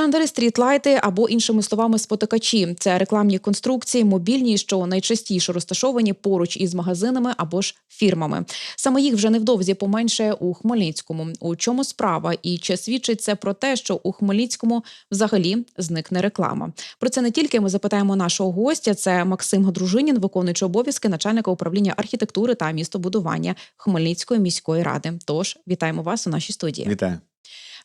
Штендери, стрітлайти або іншими словами спотикачі це рекламні конструкції, мобільні, що найчастіше розташовані поруч із магазинами або ж фірмами. Саме їх вже невдовзі поменшає у Хмельницькому. У чому справа і чи свідчить це про те, що у Хмельницькому взагалі зникне реклама? Про це не тільки ми запитаємо нашого гостя. Це Максим Гадружинін, виконуючий обов'язки начальника управління архітектури та містобудування Хмельницької міської ради. Тож вітаємо вас у нашій студії. Вітаю.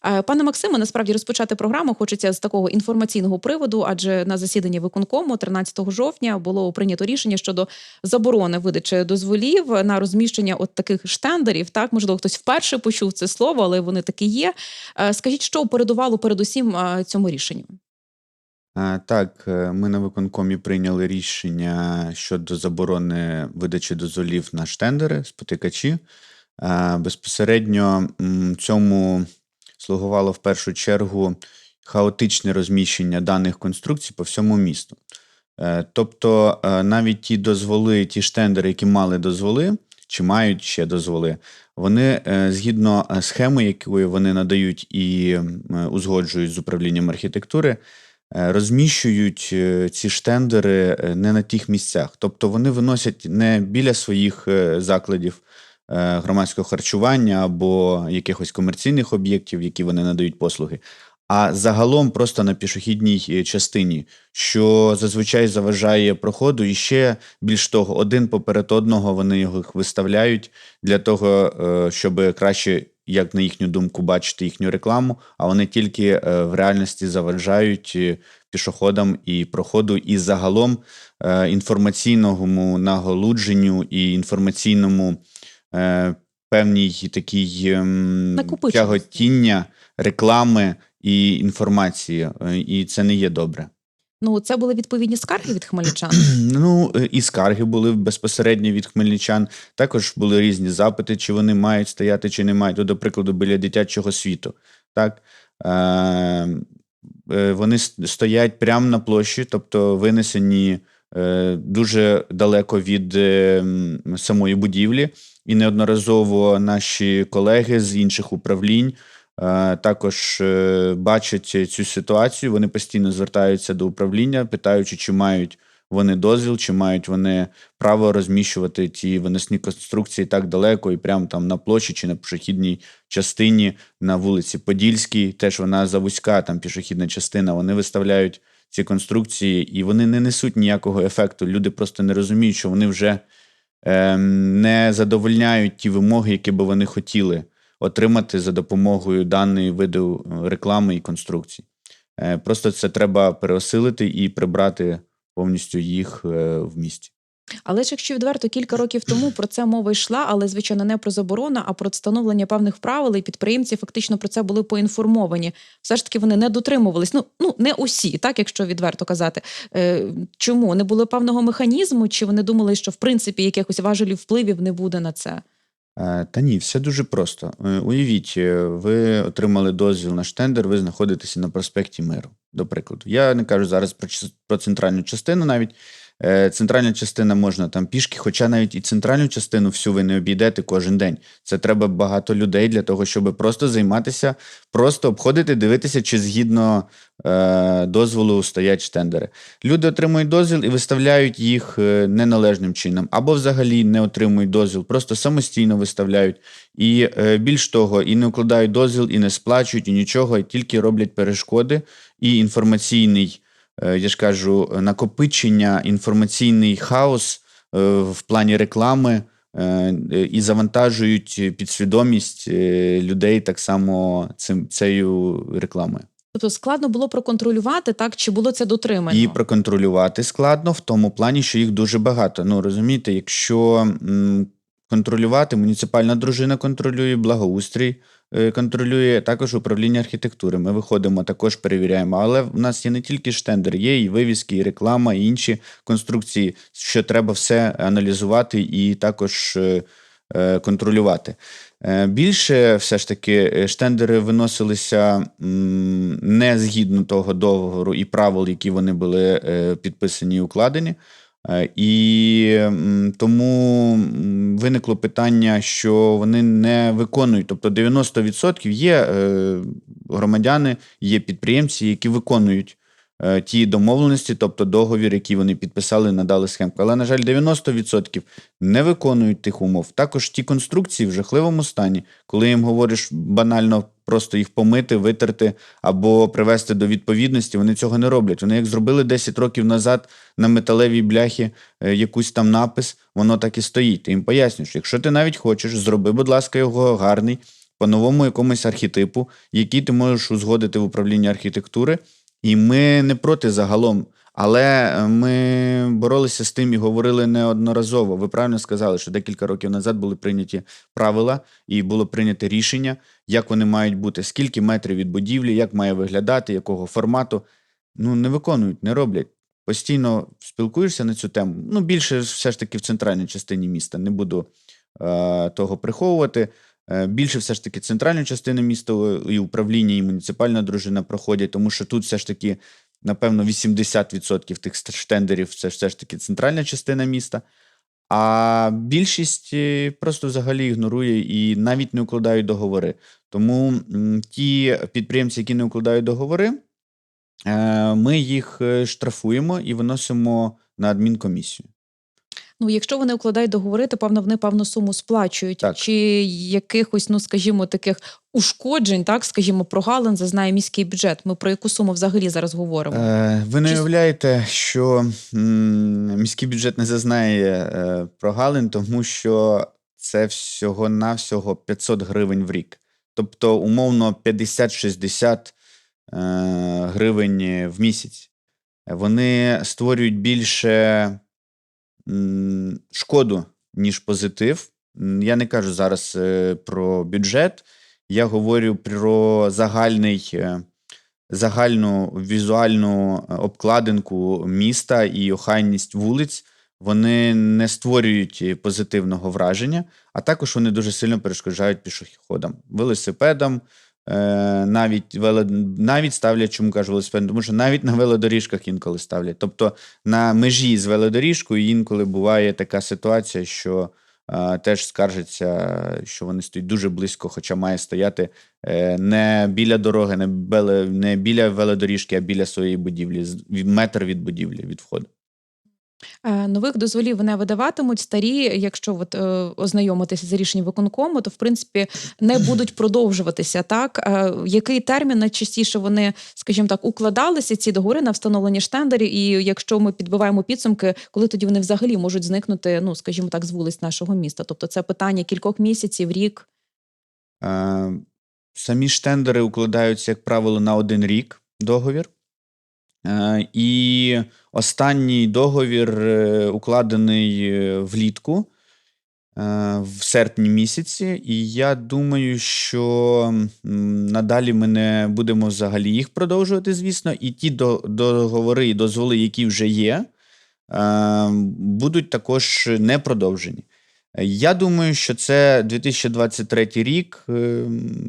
Е, Пане Максиме, насправді розпочати програму хочеться з такого інформаційного приводу, адже на засіданні виконкому 13 жовтня було прийнято рішення щодо заборони видачі дозволів на розміщення от таких штендерів. Так, можливо, хтось вперше почув це слово, але вони такі є. Е, Скажіть, що передувало передусім е, цьому рішенню? Так, ми на виконкомі прийняли рішення щодо заборони видачі дозволів на штендери, спотикачі. Безпосередньо цьому слугувало в першу чергу хаотичне розміщення даних конструкцій по всьому місту. Е, Тобто е, навіть ті дозволи, ті штендери, які мали дозволи, чи мають ще дозволи, вони е, згідно схеми, якою вони надають і узгоджують з управлінням архітектури, розміщують ці штендери не на тих місцях. Тобто вони виносять не біля своїх закладів громадського харчування або якихось комерційних об'єктів, які вони надають послуги, а загалом просто на пішохідній е, частині, що зазвичай заважає проходу, і ще більш того, один поперед одного вони його виставляють для того, е, щоб краще, як на їхню думку, бачити їхню рекламу, а вони тільки е, в реальності заважають е, пішоходам і проходу, і загалом е, інформаційному наголудженню і інформаційному е, певній такій ем, тяготіння реклами і інформації, е, і це не є добре. Ну, це були відповідні скарги від хмельничан. Ну, е, і скарги були безпосередньо від хмельничан. Також були різні запити, чи вони мають стояти, чи не мають. До прикладу, біля дитячого світу. Так? Е, е, вони стоять прямо на площі, тобто винесені е, дуже далеко від е, самої будівлі. І неодноразово наші колеги з інших управлінь е, також е, бачать цю ситуацію. Вони постійно звертаються до управління, питаючи, чи мають вони дозвіл, чи мають вони право розміщувати ті виносні конструкції так далеко і прямо там на площі чи на пішохідній частині на вулиці Подільській. Теж вона завузька, там пішохідна частина. Вони виставляють ці конструкції, і вони не несуть ніякого ефекту. Люди просто не розуміють, що вони вже ем, не задовольняють ті вимоги, які би вони хотіли отримати за допомогою даної виду е, реклами і конструкцій. Е, Просто це треба переосилити і прибрати повністю їх е, в місті. Але ж якщо відверто кілька років тому про це мова йшла, але звичайно не про заборону, а про встановлення певних правил, і підприємці фактично про це були поінформовані. Все ж таки вони не дотримувались. Ну ну не усі, так якщо відверто казати. Е, чому не було певного механізму? Чи вони думали, що в принципі якихось важелів впливів не буде на це? Е, Та ні, все дуже просто. Е, Уявіть, е, ви отримали дозвіл на штендер, ви знаходитеся на проспекті Миру, до прикладу. Я не кажу зараз про, про центральну частину навіть. Е, Центральна частина можна там пішки, хоча навіть і центральну частину всю ви не обійдете кожен день. Це треба багато людей для того, щоб просто займатися, просто обходити, дивитися, чи згідно е, дозволу стоять штендери. Люди отримують дозвіл і виставляють їх е, неналежним чином, або взагалі не отримують дозвіл, просто самостійно виставляють. І е, більш того, і не укладають дозвіл, і не сплачують, і нічого, і тільки роблять перешкоди. І інформаційний, я ж кажу, накопичення, інформаційний хаос е, в плані реклами. е, І завантажують підсвідомість е, людей так само цим цією рекламою. Тобто складно було проконтролювати, так чи було це дотримано? І проконтролювати складно в тому плані, що їх дуже багато. Ну розумієте, якщо м, контролювати, муніципальна дружина контролює, благоустрій е, контролює, також управління архітектури. Ми виходимо, також перевіряємо. Але в нас є не тільки штендер, є і вивіски, і реклама, і інші конструкції, що треба все аналізувати і також е, е, контролювати. Е, Більше все ж таки е, штендери виносилися не згідно того договору і правил, які вони були е, підписані і укладені. Е, І тому виникло питання, що вони не виконують. Тобто 90% є е, громадяни, є підприємці, які виконують ті домовленості, тобто договір, який вони підписали, надали схемку. Але, на жаль, 90% не виконують тих умов. Також ті конструкції в жахливому стані, коли їм говориш банально просто їх помити, витерти або привести до відповідності, вони цього не роблять. Вони як зробили 10 років назад на металевій бляхі е, якусь там напис, воно так і стоїть. Ти їм пояснюєш, якщо ти навіть хочеш, зроби, будь ласка, його гарний, по новому якомусь архетипу, який ти можеш узгодити в управлінні архітектури. І ми не проти загалом. Але е, ми боролися з тим і говорили неодноразово. Ви правильно сказали, що декілька років назад були прийняті правила і було прийнято рішення, як вони мають бути, скільки метрів від будівлі, як має виглядати, якого формату. Ну, не виконують, не роблять. Постійно спілкуєшся на цю тему. Ну, більше все ж таки в центральній частині міста. Не буду е, того приховувати. Е, Більше все ж таки центральну частину міста і управління, і муніципальна дружина проходять, тому що тут все ж таки, напевно, 80% тих штендерів це все ж таки центральна частина міста. А більшість е, просто взагалі ігнорує і навіть не укладають договори. Тому ті підприємці, які не укладають договори, е, ми їх штрафуємо і виносимо на адмінкомісію. Ну, якщо вони укладають договори, то певно вони певну суму сплачують. Так. Чи якихось, ну скажімо, таких ушкоджень, так скажімо, прогалин зазнає міський бюджет. Ми про яку суму взагалі зараз говоримо? Е, ви не Чи- уявляєте, що м, міський бюджет не зазнає е, прогалин, тому що це всього-навсього 500 гривень в рік. Тобто, умовно, 50-60 е, гривень в місяць. Вони створюють більше шкоду, ніж позитив. Я не кажу зараз е, про бюджет, я говорю про загальний. е, загальну візуальну е, обкладинку міста і охайність вулиць, вони не створюють позитивного враження, а також вони дуже сильно перешкоджають пішоходам, велосипедам, навіть, вело, навіть ставлять, чому кажу велосипедам, тому що навіть на велодоріжках інколи ставлять. Тобто на межі з велодоріжкою інколи буває така ситуація, що е, теж скаржаться, що вони стоять дуже близько, хоча має стояти е, не біля дороги, не, беле, не біля велодоріжки, а біля своєї будівлі, метр від будівлі від входу. Е, Нових дозволів не видаватимуть. Старі, якщо от, е, ознайомитися з рішенням виконкому, то в принципі не будуть продовжуватися. Так Е, який термін найчастіше вони, скажімо так, укладалися ці договори на встановлення штендерів, і якщо ми підбиваємо підсумки, коли тоді вони взагалі можуть зникнути, ну скажімо так, з вулиць нашого міста. Тобто це питання кількох місяців, рік. Е, Самі штендери укладаються, як правило, на один рік договір. Е, І останній договір е, укладений е, влітку в серпні місяці. І я думаю, що надалі ми не будемо взагалі їх продовжувати, звісно. І ті договори і дозволи, які вже є, будуть також не продовжені. Я думаю, що це 2023 рік,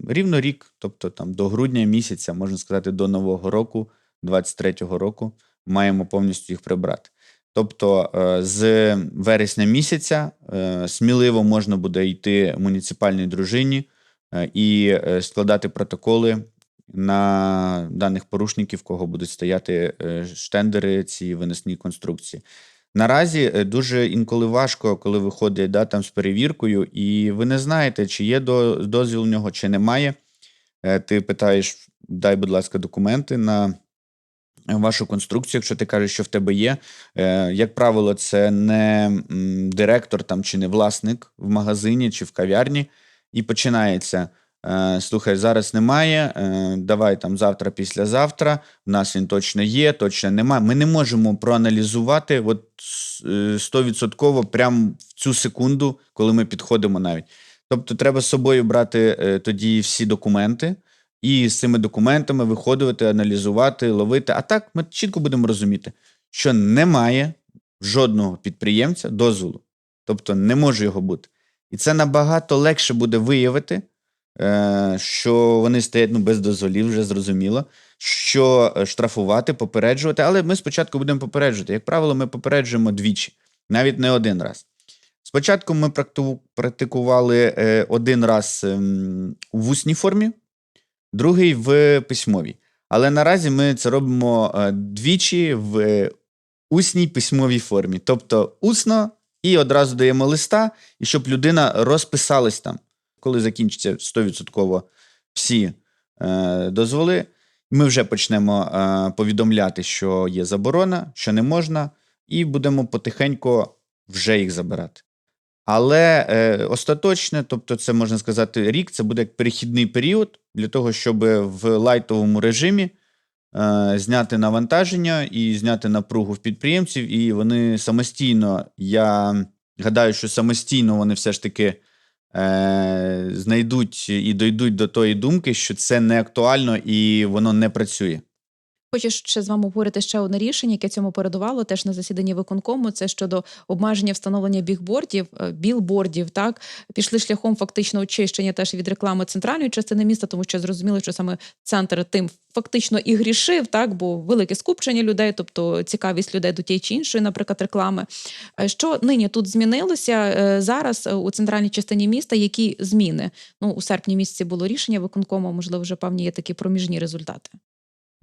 рівно рік, тобто там до грудня місяця, можна сказати, до Нового року, 23-го року, маємо повністю їх прибрати. Тобто е, з вересня місяця е, сміливо можна буде йти муніципальній дружині е, і складати протоколи на даних порушників, кого будуть стояти штендери, ці виносні конструкції. Наразі дуже інколи важко, коли виходить да, там з перевіркою, і ви не знаєте, чи є до- дозвіл у нього, чи немає. Ти питаєш, дай, будь ласка, документи на вашу конструкцію, якщо ти кажеш, що в тебе є. Е, Як правило, це не директор там, чи не власник в магазині чи в кав'ярні, і починається. е, Слухай, зараз немає. е, Давай там завтра, післязавтра. В нас він точно є, точно немає. Ми не можемо проаналізувати от с- 100% прямо в цю секунду, коли ми підходимо навіть. Тобто, треба з собою брати тоді всі документи, і з цими документами виходити, аналізувати, ловити. А так ми чітко будемо розуміти, що немає жодного підприємця дозволу. Тобто не може його бути. І це набагато легше буде виявити, е, що вони стоять ну, без дозволів, вже зрозуміло, що е, штрафувати, попереджувати. Але ми спочатку будемо попереджувати. Як правило, ми попереджуємо двічі, навіть не один раз. Спочатку ми практикували е, один раз ем, у вусній формі, другий в письмовій. Але наразі ми це робимо е, двічі в усній письмовій формі. Тобто усно і одразу даємо листа, і щоб людина розписалась там. Коли закінчиться 100% всі е, дозволи, ми вже почнемо е, повідомляти, що є заборона, що не можна, і будемо потихеньку вже їх забирати. Але е, остаточне, тобто, це можна сказати, рік, це буде як перехідний період для того, щоб в лайтовому режимі е, зняти навантаження і зняти напругу в підприємців, і вони самостійно, я гадаю, що самостійно вони все ж таки е, знайдуть і дойдуть до тої думки, що це не актуально і воно не працює. Хочу ще з вами обговорити ще одне рішення, яке цьому передувало теж на засіданні виконкому. Це щодо обмеження встановлення бігбордів, е, білбордів. Так пішли шляхом фактично очищення теж від реклами центральної частини міста, тому що зрозуміло, що саме центр тим фактично і грішив, так бо велике скупчення людей, тобто цікавість людей до тієї чи іншої, наприклад, реклами. Е, Що нині тут змінилося е, зараз у центральній частині міста? Які зміни? Ну у серпні місяці було рішення виконкому, можливо, вже певні є такі проміжні результати.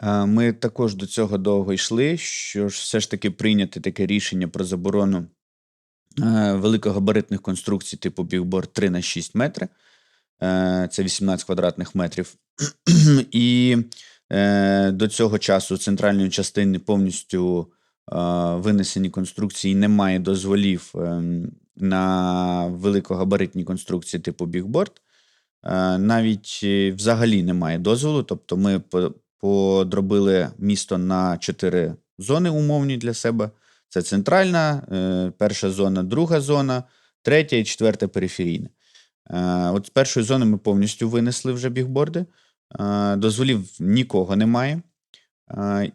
Е, Ми також до цього довго йшли, що ж все ж таки прийняти таке рішення про заборону е, великогабаритних конструкцій типу бігборд 3 на 6 метри. Е, Це 18 квадратних метрів. І до цього часу центральної частини повністю винесені конструкції немає дозволів на великогабаритні конструкції типу бігборд. Навіть взагалі немає дозволу. Тобто ми подробили місто на чотири зони умовні для себе. Це центральна, е, перша зона, друга зона, третя і четверта периферійна. Е, От з першої зони ми повністю винесли вже бігборди. Е, Дозволів нікого немає.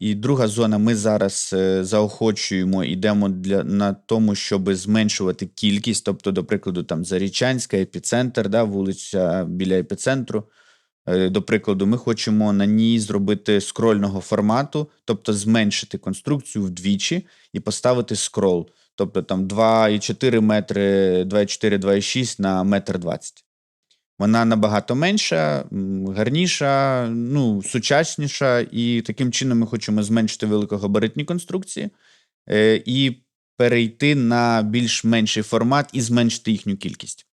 І друга зона ми зараз заохочуємо, йдемо для, на тому, щоб зменшувати кількість. Тобто, до прикладу, там Зарічанська, епіцентр, да, вулиця біля епіцентру. Е, До прикладу, ми хочемо на ній зробити скрольного формату, тобто зменшити конструкцію вдвічі і поставити скрол. Тобто там 2,4 метри, 2,4, 2,6 на метр 20. Вона набагато менша, гарніша, ну, сучасніша, і таким чином ми хочемо зменшити великогабаритні конструкції е, і перейти на більш менший формат і зменшити їхню кількість.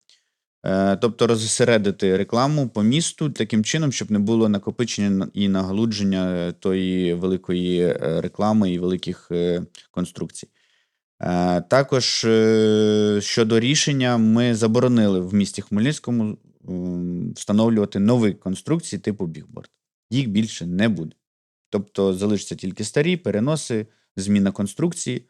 Е, Тобто розсередити рекламу по місту таким чином, щоб не було накопичення і нагалудження е, тої великої е, реклами і великих конструкцій. Також щодо рішення, ми заборонили в місті Хмельницькому встановлювати нові конструкції типу бігборд. Їх більше не буде. Тобто залишаться тільки старі переноси, зміна конструкції,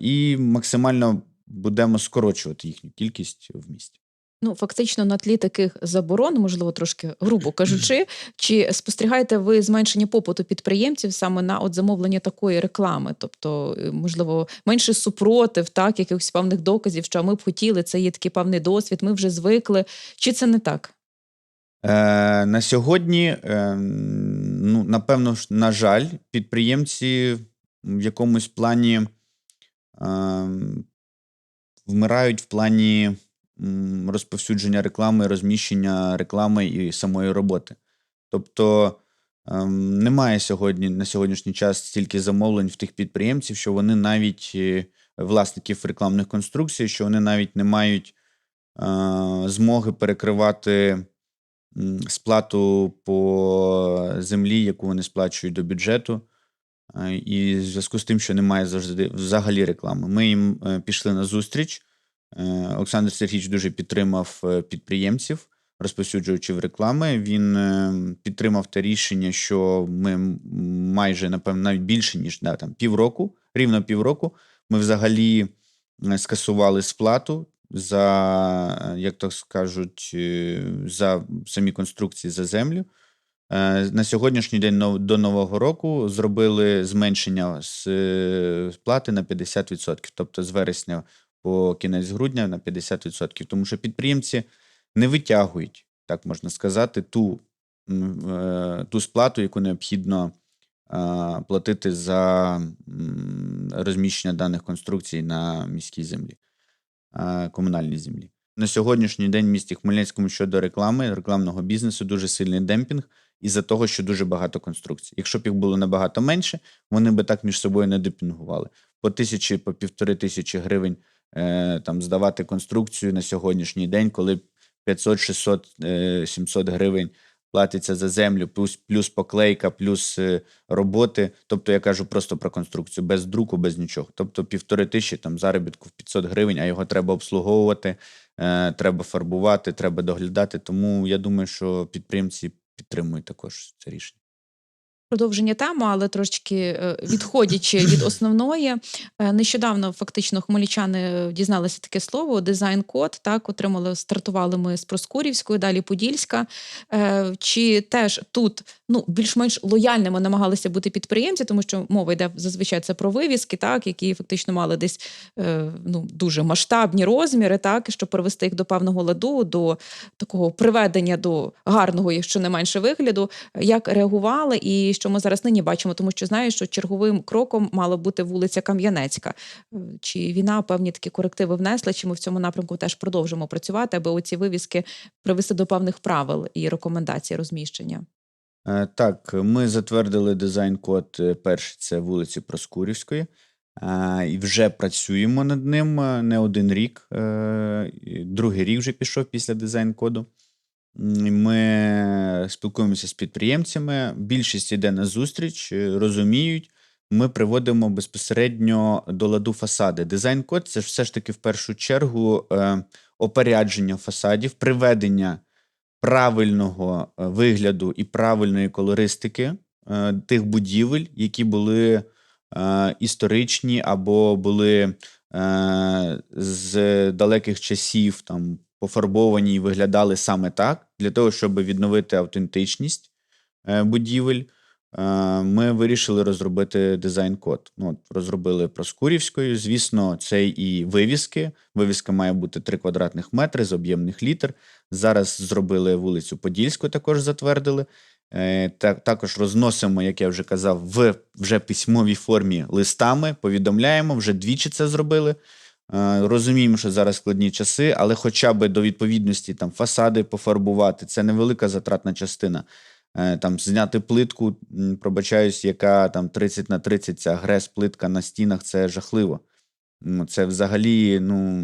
і максимально будемо скорочувати їхню кількість в місті. Ну, фактично, на тлі таких заборон, можливо, трошки грубо кажучи, чи спостерігаєте ви зменшення попиту підприємців саме на от замовлення такої реклами? Тобто, е, можливо, менше супротив, так, якихось певних доказів, що ми б хотіли, це є такий певний досвід, ми вже звикли. Чи це не так? Е, на сьогодні, е, ну, напевно, на жаль, підприємці в якомусь плані е, вмирають в плані розповсюдження реклами, розміщення реклами і самої роботи. Тобто ем, немає сьогодні на сьогоднішній час стільки замовлень в тих підприємців, що вони навіть е, власників рекламних конструкцій, що вони навіть не мають е, змоги перекривати сплату по землі, яку вони сплачують до бюджету. Е, І в зв'язку з тим, що немає завжди взагалі реклами. Ми їм пішли на зустріч. Е, Олександр Сергійович дуже підтримав е, підприємців, розповсюджуючи в реклами. Він е, підтримав те рішення, що ми майже, напевно, навіть більше, ніж да, там, півроку, рівно півроку, ми взагалі скасували сплату за, як то скажуть, за самі конструкції за землю. На сьогоднішній день до Нового року зробили зменшення сплати на 50%, тобто з вересня по кінець грудня на 50%, тому що підприємці не витягують, так можна сказати, ту, е, ту сплату, яку необхідно платити за розміщення даних конструкцій на міській землі, комунальній землі. На сьогоднішній день в місті Хмельницькому щодо реклами, рекламного бізнесу дуже сильний демпінг, із-за того, що дуже багато конструкцій. Якщо б їх було набагато менше, вони би так між собою не депінгували. По тисячі, по півтори тисячі гривень там здавати конструкцію на сьогоднішній день, коли 500, 600, е, 700 гривень платиться за землю, плюс, плюс поклейка, плюс е, роботи. Тобто я кажу просто про конструкцію, без друку, без нічого. Тобто півтори тисячі там заробітку в 500 гривень, а його треба обслуговувати, е, треба фарбувати, треба доглядати. Тому я думаю, що підприємці підтримують також це рішення. Продовження теми, але трошечки е, відходячи від основної, Е, нещодавно фактично хмельничани дізналися таке слово дизайн-код. Так отримали, стартували ми з Проскурівської, далі Подільська. Е, Чи теж тут ну більш-менш лояльними намагалися бути підприємці, тому що мова йде зазвичай це про вивіски, так які фактично мали десь ну дуже масштабні розміри, так щоб привести їх до певного ладу, до такого приведення до гарного, якщо не менше вигляду. Як реагували, і що ми зараз нині бачимо, тому що знаєш, що черговим кроком мала бути вулиця Кам'янецька. Е, Чи війна певні такі корективи внесла, чи ми в цьому напрямку теж продовжимо працювати, аби оці вивіски привести до певних правил і рекомендацій розміщення? Е, Так, ми затвердили дизайн-код е, перший це вулиці Проскурівської. І вже працюємо над ним не один рік. Другий рік вже пішов після дизайн-коду. Ми спілкуємося з підприємцями. Більшість йде на зустріч, е, розуміють. Ми приводимо безпосередньо до ладу фасади. Дизайн-код це ж все ж таки в першу чергу е, опорядження фасадів, приведення правильного е, вигляду і правильної колористики тих будівель, які були історичні або були з далеких часів там пофарбовані і виглядали саме так, для того, щоб відновити автентичність е, будівель. е, Ми вирішили розробити дизайн-код. Ну, розробили Проскурівською. Звісно, це і вивіски. Вивіска має бути 3 квадратних метри з об'ємних літер. Зараз зробили вулицю Подільську, також затвердили. Е, Також розносимо, як я вже казав, в вже письмовій формі листами, повідомляємо, вже двічі це зробили. Е, Розуміємо, що зараз складні часи, але хоча б до відповідності там фасади пофарбувати, це невелика затратна частина. Е, Там зняти плитку, пробачаюсь, яка там 30 на 30, ця грес плитка на стінах, це жахливо. Ну, Це взагалі ну,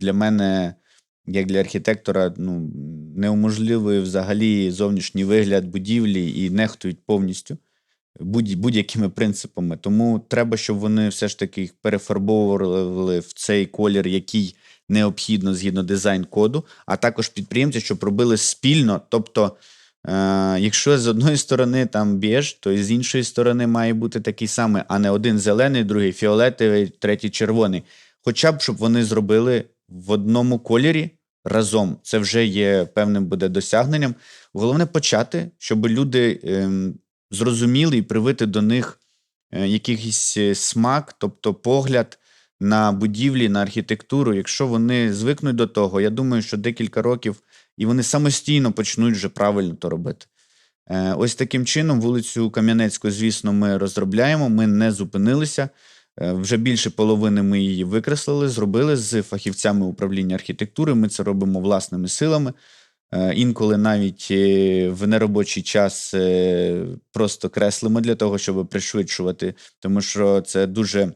для мене, як для архітектора, ну, неуможливий взагалі зовнішній вигляд будівлі і нехтують повністю будь-якими принципами. Тому треба, щоб вони все ж таки їх перефарбовували в цей колір, який необхідно згідно дизайн-коду, а також підприємці, щоб робили спільно. Тобто, е, якщо з одної сторони там біж, то і з іншої сторони має бути такий самий, а не один зелений, другий фіолетовий, третій червоний. Хоча б щоб вони зробили в одному кольорі разом. Це вже є певним буде досягненням. Головне почати, щоб люди ем, зрозуміли і привити до них е, якийсь е, смак, тобто погляд на будівлі, на архітектуру. Якщо вони звикнуть до того, я думаю, що декілька років і вони самостійно почнуть вже правильно то робити. Е, Ось таким чином, вулицю Кам'янецьку, звісно, ми розробляємо. Ми не зупинилися. Вже більше половини ми її викреслили, зробили з фахівцями управління архітектури. Ми це робимо власними силами. Е, Інколи навіть е, в неробочий час е, просто креслимо для того, щоб пришвидшувати, тому що це дуже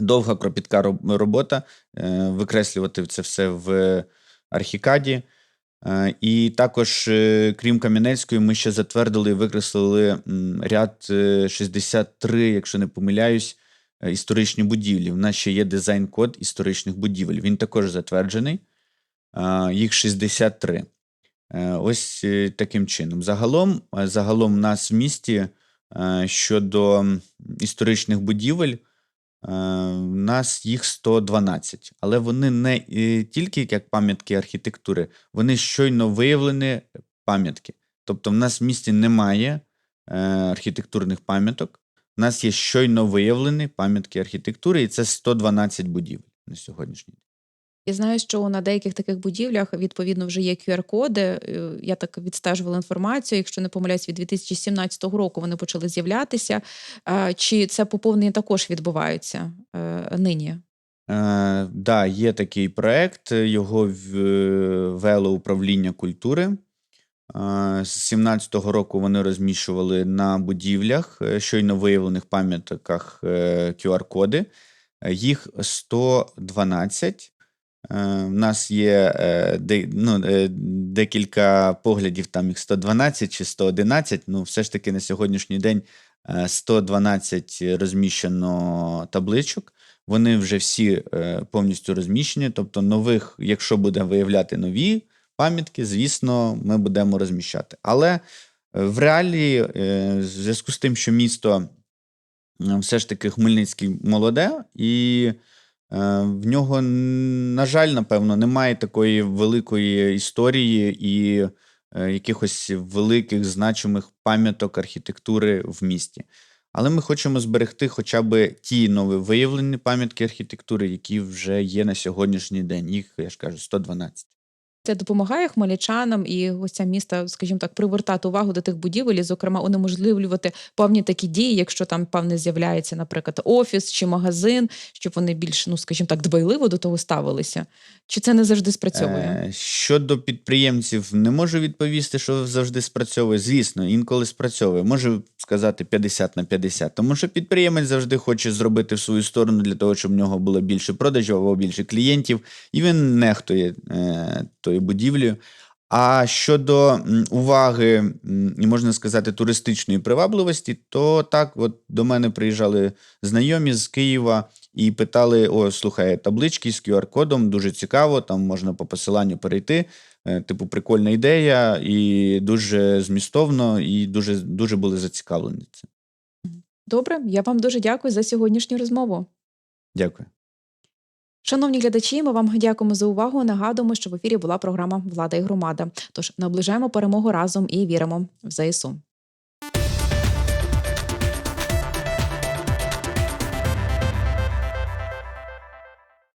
довга кропітка робота викреслювати це все в архікаді. І також, крім Кам'янецької, ми ще затвердили і викреслили ряд е, 63, якщо не помиляюсь, історичні будівлі. У нас ще є дизайн-код історичних будівель. Він також затверджений. Їх 63. Е, Ось е, таким чином. Загалом, е, загалом в нас в місті щодо історичних будівель, в нас їх 112, але вони не тільки як пам'ятки архітектури, вони щойно виявлені пам'ятки. Тобто, в нас в місті немає архітектурних пам'яток. У нас є щойно виявлені пам'ятки архітектури, і це 112 будівель на сьогоднішній день. Я знаю, що на деяких таких будівлях відповідно вже є QR-коди. Е, Я так відстежувала інформацію. Якщо не помиляюсь, від 2017 року вони почали з'являтися. Чи це поповнення також відбуваються е, нині? Е, да, є такий проект, його вело управління культури. З 17-го року вони розміщували на будівлях, щойно виявлених пам'ятниках е, QR-коди. Їх 112. Е, У нас є е, ну, е, декілька поглядів, там їх 112 чи 111. Ну, все ж таки на сьогоднішній день е, 112 розміщено табличок. Вони вже всі е, повністю розміщені. Тобто, нових, якщо буде виявляти нові пам'ятки, звісно, ми будемо розміщати. Але е, в реалії, е, в зв'язку з тим, що місто е, все ж таки Хмельницький молоде, і е, в нього, на жаль, напевно, немає такої великої історії і е, якихось великих значимих пам'яток архітектури в місті. Але ми хочемо зберегти хоча б ті нові виявлені пам'ятки архітектури, які вже є на сьогоднішній день. Їх, я ж кажу, 112. Це допомагає хмельничанам і гостям міста, скажімо так, привертати увагу до тих будівель, і, зокрема, унеможливлювати певні такі дії, якщо там певне з'являється, наприклад, офіс чи магазин, щоб вони більш, ну скажімо так, дбайливо до того ставилися. Чи це не завжди спрацьовує? Е, Щодо підприємців, не можу відповісти, що завжди спрацьовує. Звісно, інколи спрацьовує. Можу сказати 50 на 50. Тому що підприємець завжди хоче зробити в свою сторону для того, щоб в нього було більше продажів або більше клієнтів, і він нехтує тою будівлею. А щодо уваги і можна сказати туристичної привабливості, то так, от до мене приїжджали знайомі з Києва і питали: о, слухай, таблички з QR-кодом, дуже цікаво, там можна по посиланню перейти. Е, Типу, прикольна ідея, і дуже змістовно, і дуже, дуже були зацікавлені цим. Добре, я вам дуже дякую за сьогоднішню розмову. Дякую. Шановні глядачі, ми вам дякуємо за увагу. Нагадуємо, що в ефірі була програма Влада і громада. Тож наближаємо перемогу разом і віримо в ЗСУ.